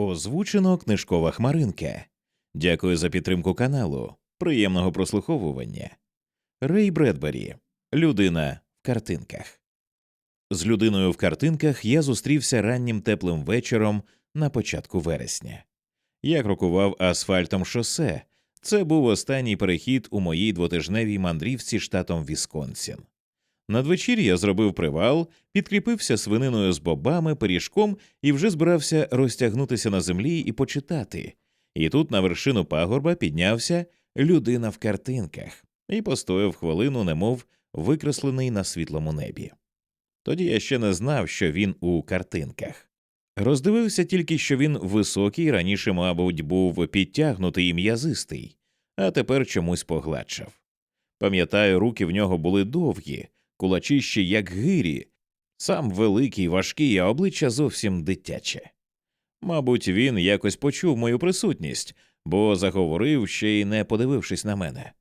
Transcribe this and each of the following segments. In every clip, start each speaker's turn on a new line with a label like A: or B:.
A: Озвучено книжкова хмаринка. Дякую за підтримку каналу. Приємного прослуховування. Рей Бредбері. Людина в картинках. З людиною в картинках я зустрівся раннім теплим вечором на початку вересня. Я крокував асфальтом шосе. Це був останній перехід у моїй двотижневій мандрівці штатом Вісконсін. Надвечір я зробив привал, підкріпився свининою з бобами, пиріжком і вже збирався розтягнутися на землі і почитати. І тут на вершину пагорба піднявся людина в картинках і постояв хвилину, немов викреслений на світлому небі. Тоді я ще не знав, що він у картинках. Роздивився тільки, що він високий, раніше, мабуть, був підтягнутий і м'язистий, а тепер чомусь погладшав. Пам'ятаю, руки в нього були довгі, кулачищі, як гирі, сам великий, важкий, а обличчя зовсім дитяче. Мабуть, він якось почув мою присутність, бо заговорив, ще й не подивившись на мене.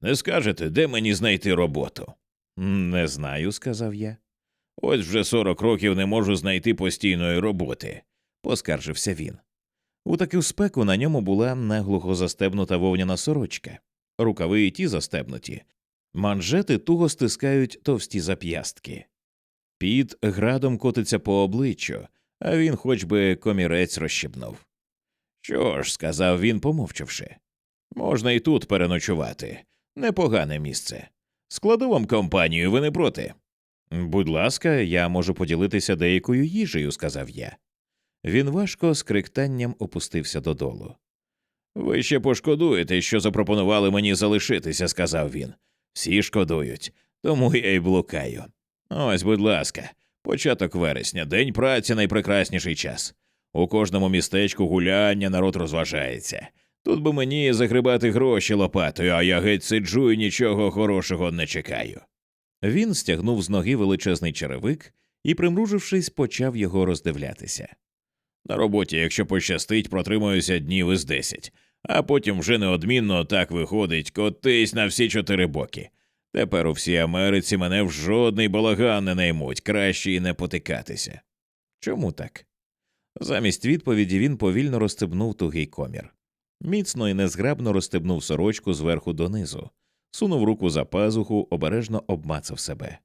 A: Не скажете, де мені знайти роботу? Не знаю, сказав я. Ось вже сорок років не можу знайти постійної роботи, поскаржився він. У таку спеку на ньому була наглухо застебнута вовняна сорочка, рукави і ті застебнуті, манжети туго стискають товсті зап'ястки. Під градом котиться по обличчю, а він хоч би комірець розщебнув. Що ж, сказав він, помовчавши, можна і тут переночувати. Непогане місце. Складу вам компанію, ви не проти. Будь ласка, я можу поділитися деякою їжею, сказав я. Він важко з криктанням опустився додолу. Ви ще пошкодуєте, що запропонували мені залишитися, сказав він. Всі шкодують, тому я й блукаю. Ось, будь ласка, початок вересня, день праці найпрекрасніший час. У кожному містечку гуляння народ розважається. Тут би мені загрибати гроші лопатою, а я геть сиджу і нічого хорошого не чекаю. Він стягнув з ноги величезний черевик і, примружившись, почав його роздивлятися. На роботі, якщо пощастить, протримуюся днів із десять, а потім вже неодмінно так виходить котись на всі чотири боки. Тепер у всій Америці мене в жодний балаган не наймуть, краще і не потикатися. Чому так? Замість відповіді він повільно розстебнув тугий комір. Міцно і незграбно розстебнув сорочку зверху донизу, сунув руку за пазуху, обережно обмацав себе.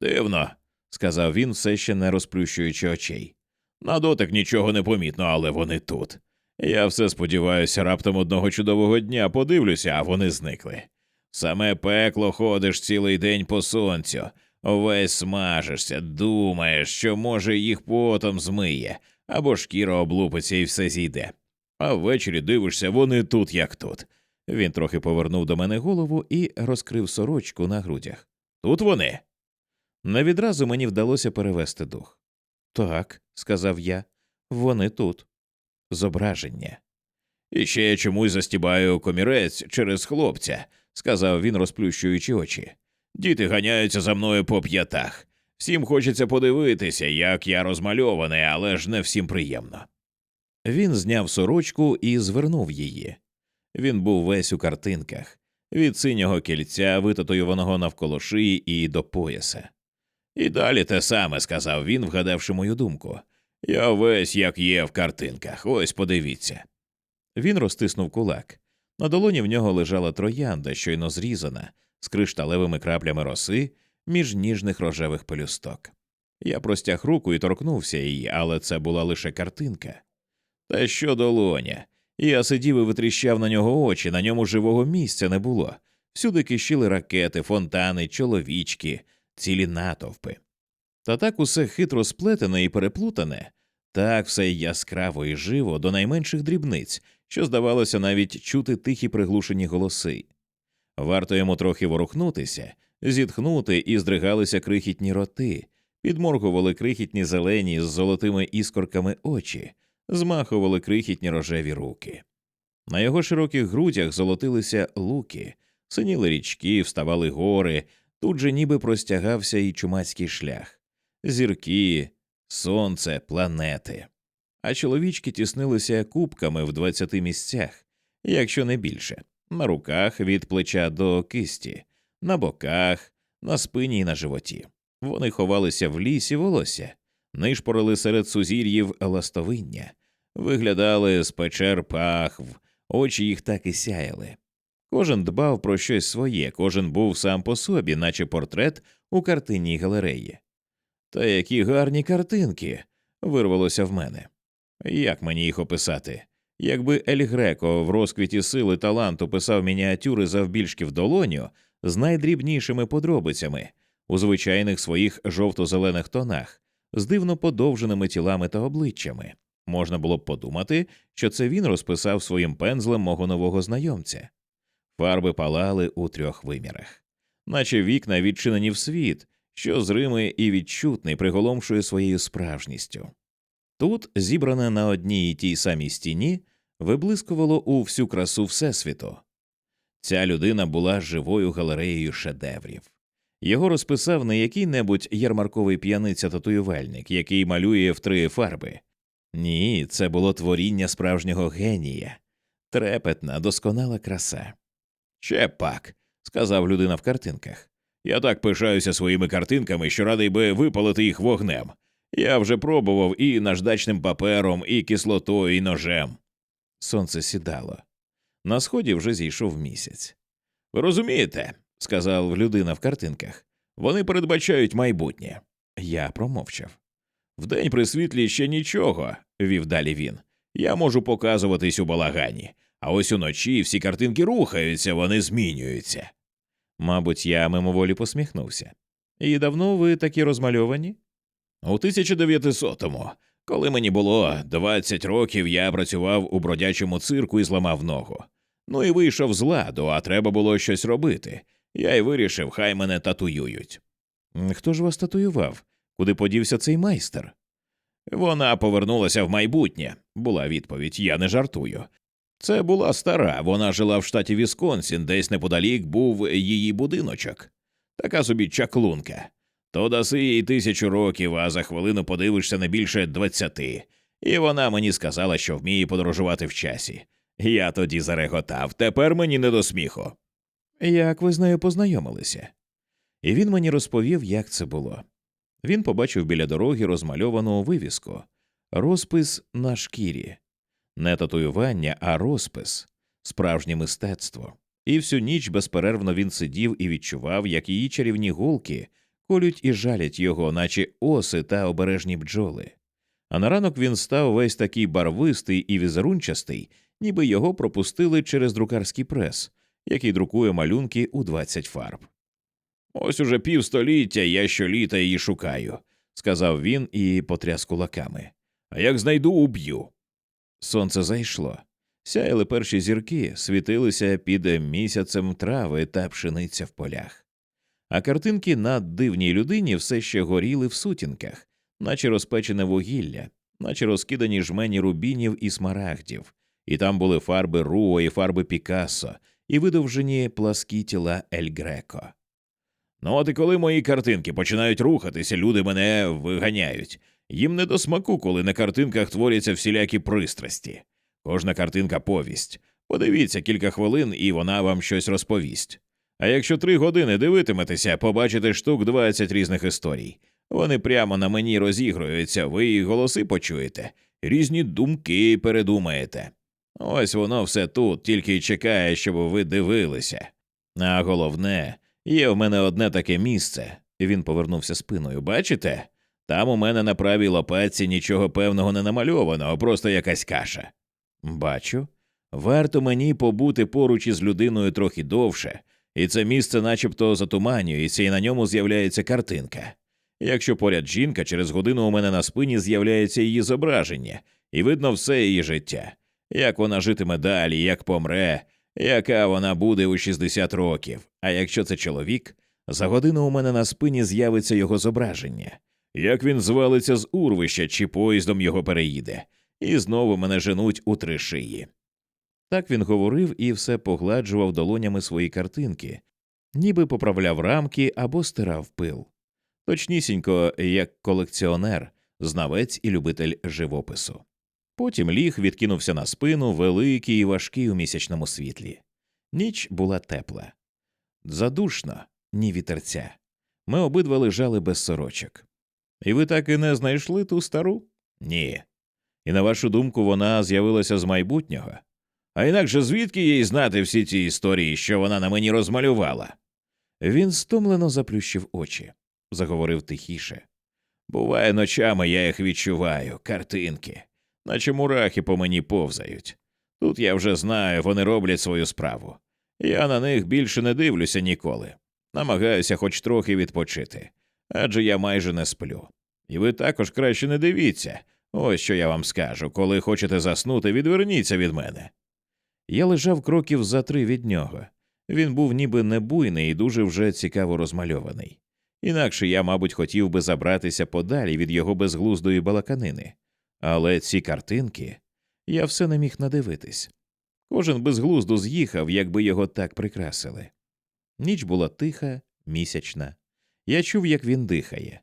A: Дивно, сказав він, все ще не розплющуючи очей. На дотик нічого не помітно, але вони тут. Я все сподіваюся, раптом одного чудового дня подивлюся, а вони зникли. Саме пекло ходиш цілий день по сонцю, весь смажишся, думаєш, що, може, їх потом змиє, або шкіра облупиться і все зійде. А ввечері дивишся, вони тут, як тут. Він трохи повернув до мене голову і розкрив сорочку на грудях. Тут вони. Не відразу мені вдалося перевести дух. Так, сказав я, вони тут. Зображення. І я чомусь застібаю комірець через хлопця, сказав він, розплющуючи очі. Діти ганяються за мною по п'ятах. Всім хочеться подивитися, як я розмальований, але ж не всім приємно. Він зняв сорочку і звернув її. Він був весь у картинках від синього кільця, витатуюваного навколо шиї і до пояса. І далі те саме, сказав він, вгадавши мою думку. Я весь як є в картинках, ось подивіться. Він розтиснув кулак. На долоні в нього лежала троянда, щойно зрізана, з кришталевими краплями роси між ніжних рожевих пелюсток. Я простяг руку і торкнувся її, але це була лише картинка. Та що долоня? Я сидів і витріщав на нього очі, на ньому живого місця не було. Всюди кищили ракети, фонтани, чоловічки, цілі натовпи. Та так усе хитро сплетене і переплутане, так все яскраво і живо до найменших дрібниць, що здавалося навіть чути тихі приглушені голоси. Варто йому трохи ворухнутися, зітхнути і здригалися крихітні роти, підморгували крихітні зелені з золотими іскорками очі, змахували крихітні рожеві руки. На його широких грудях золотилися луки, синіли річки, вставали гори, тут же ніби простягався і чумацький шлях, зірки, сонце, планети. А чоловічки тіснилися кубками в двадцяти місцях, якщо не більше, на руках від плеча до кисті, на боках, на спині і на животі. Вони ховалися в лісі волосся, нишпорили серед сузір'їв ластовиння, виглядали з печер пахв, очі їх так і сяяли. Кожен дбав про щось своє, кожен був сам по собі, наче портрет у картинній галереї. Та які гарні картинки. вирвалося в мене. Як мені їх описати? Якби Ель Греко в розквіті сили таланту писав мініатюри завбільшки в долоню з найдрібнішими подробицями у звичайних своїх жовто-зелених тонах, з дивно подовженими тілами та обличчями, можна було б подумати, що це він розписав своїм пензлем мого нового знайомця. Фарби палали у трьох вимірах, наче вікна відчинені в світ, що зримий і відчутний приголомшує своєю справжністю. Тут, зібране на одній і тій самій стіні, виблискувало у всю красу Всесвіту. Ця людина була живою галереєю шедеврів. Його розписав не який-небудь ярмарковий п'яниця татуювальник, який малює в три фарби. Ні, це було творіння справжнього генія, трепетна, досконала краса. Ще пак, сказав людина в картинках. Я так пишаюся своїми картинками, що радий би випалити їх вогнем. Я вже пробував і наждачним папером, і кислотою, і ножем. Сонце сідало. На сході вже зійшов місяць. Ви розумієте, сказав людина в картинках. Вони передбачають майбутнє. Я промовчав. Вдень при світлі ще нічого, вів далі він. Я можу показуватись у балагані, а ось уночі всі картинки рухаються, вони змінюються. Мабуть, я мимоволі посміхнувся. І давно ви такі розмальовані? У 1900-му, коли мені було 20 років, я працював у бродячому цирку і зламав ногу. Ну і вийшов з ладу, а треба було щось робити. Я й вирішив, хай мене татуюють. Хто ж вас татуював? Куди подівся цей майстер? Вона повернулася в майбутнє, була відповідь, я не жартую. Це була стара, вона жила в штаті Вісконсін, десь неподалік був її будиночок. Така собі чаклунка. То даси їй тисячу років, а за хвилину подивишся не більше двадцяти. І вона мені сказала, що вміє подорожувати в часі. Я тоді зареготав, тепер мені не до сміху. Як ви з нею познайомилися? І він мені розповів, як це було. Він побачив біля дороги розмальовану вивіску розпис на шкірі, не татуювання, а розпис, справжнє мистецтво. І всю ніч безперервно він сидів і відчував, як її чарівні гулки колють і жалять його, наче оси та обережні бджоли. А на ранок він став весь такий барвистий і візерунчастий, ніби його пропустили через друкарський прес, який друкує малюнки у 20 фарб. Ось уже півстоліття я щоліта її шукаю, сказав він і потряс кулаками. А як знайду, уб'ю. Сонце зайшло. Сяяли перші зірки, світилися під місяцем трави та пшениця в полях. А картинки на дивній людині все ще горіли в сутінках, наче розпечене вугілля, наче розкидані жмені рубінів і смарагдів, і там були фарби Руо і фарби Пікассо, і видовжені пласкі тіла Ель Греко. Ну, от і коли мої картинки починають рухатися, люди мене виганяють. Їм не до смаку, коли на картинках творяться всілякі пристрасті. Кожна картинка повість. Подивіться кілька хвилин, і вона вам щось розповість. А якщо три години дивитиметеся, побачите штук 20 різних історій. Вони прямо на мені розігруються, ви їх голоси почуєте, різні думки передумаєте. Ось воно все тут, тільки й чекає, щоб ви дивилися. А головне, є в мене одне таке місце. Він повернувся спиною. Бачите? Там у мене на правій лопатці нічого певного не намальовано, просто якась каша. Бачу. Варто мені побути поруч із людиною трохи довше, і це місце начебто затуманюється, і на ньому з'являється картинка. Якщо поряд жінка, через годину у мене на спині з'являється її зображення, і видно все її життя, як вона житиме далі, як помре, яка вона буде у 60 років. А якщо це чоловік, за годину у мене на спині з'явиться його зображення, як він звалиться з урвища чи поїздом його переїде, і знову мене женуть у три шиї. Так він говорив і все погладжував долонями свої картинки, ніби поправляв рамки або стирав пил. Точнісінько, як колекціонер, знавець і любитель живопису. Потім ліг відкинувся на спину, великий і важкий у місячному світлі. Ніч була тепла. Задушно, ні вітерця. Ми обидва лежали без сорочок. І ви так і не знайшли ту стару? Ні. І на вашу думку, вона з'явилася з майбутнього? А інакше звідки їй знати всі ці історії, що вона на мені розмалювала? Він стомлено заплющив очі, заговорив тихіше. Буває, ночами я їх відчуваю, картинки, наче мурахи по мені повзають. Тут я вже знаю, вони роблять свою справу. Я на них більше не дивлюся ніколи. Намагаюся хоч трохи відпочити, адже я майже не сплю. І ви також краще не дивіться. Ось що я вам скажу коли хочете заснути, відверніться від мене. Я лежав кроків за три від нього. Він був ніби небуйний і дуже вже цікаво розмальований. Інакше я, мабуть, хотів би забратися подалі від його безглуздої балаканини. Але ці картинки я все не міг надивитись. Кожен безглуздо з'їхав, якби його так прикрасили. Ніч була тиха, місячна. Я чув, як він дихає.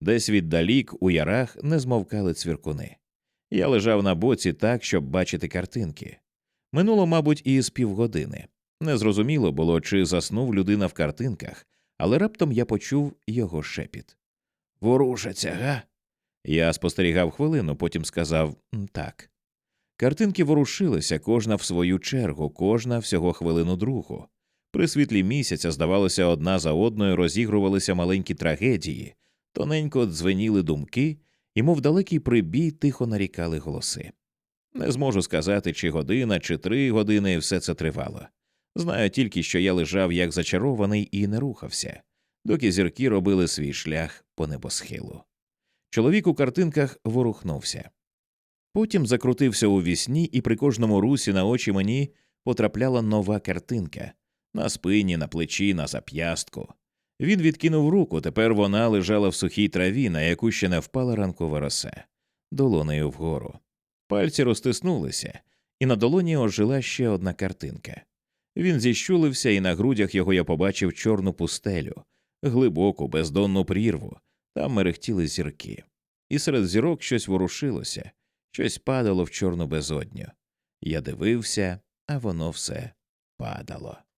A: Десь віддалік у ярах не змовкали цвіркуни. Я лежав на боці так, щоб бачити картинки. Минуло, мабуть, і з півгодини. Незрозуміло було, чи заснув людина в картинках, але раптом я почув його шепіт. Ворушаться, га? Я спостерігав хвилину, потім сказав так. Картинки ворушилися, кожна в свою чергу, кожна всього хвилину другу. При світлі місяця, здавалося, одна за одною розігрувалися маленькі трагедії, тоненько дзвеніли думки, і, мов далекий прибій, тихо нарікали голоси. Не зможу сказати, чи година, чи три години все це тривало. Знаю тільки, що я лежав як зачарований і не рухався, доки зірки робили свій шлях по небосхилу. Чоловік у картинках ворухнувся. Потім закрутився у вісні, і при кожному русі на очі мені потрапляла нова картинка на спині, на плечі, на зап'ястку. Він відкинув руку, тепер вона лежала в сухій траві, на яку ще не впала ранкова роса, долонею вгору. Пальці розтиснулися, і на долоні ожила ще одна картинка. Він зіщулився, і на грудях його я побачив чорну пустелю, глибоку, бездонну прірву, там мерехтіли зірки. І серед зірок щось ворушилося, щось падало в чорну безодню. Я дивився, а воно все падало.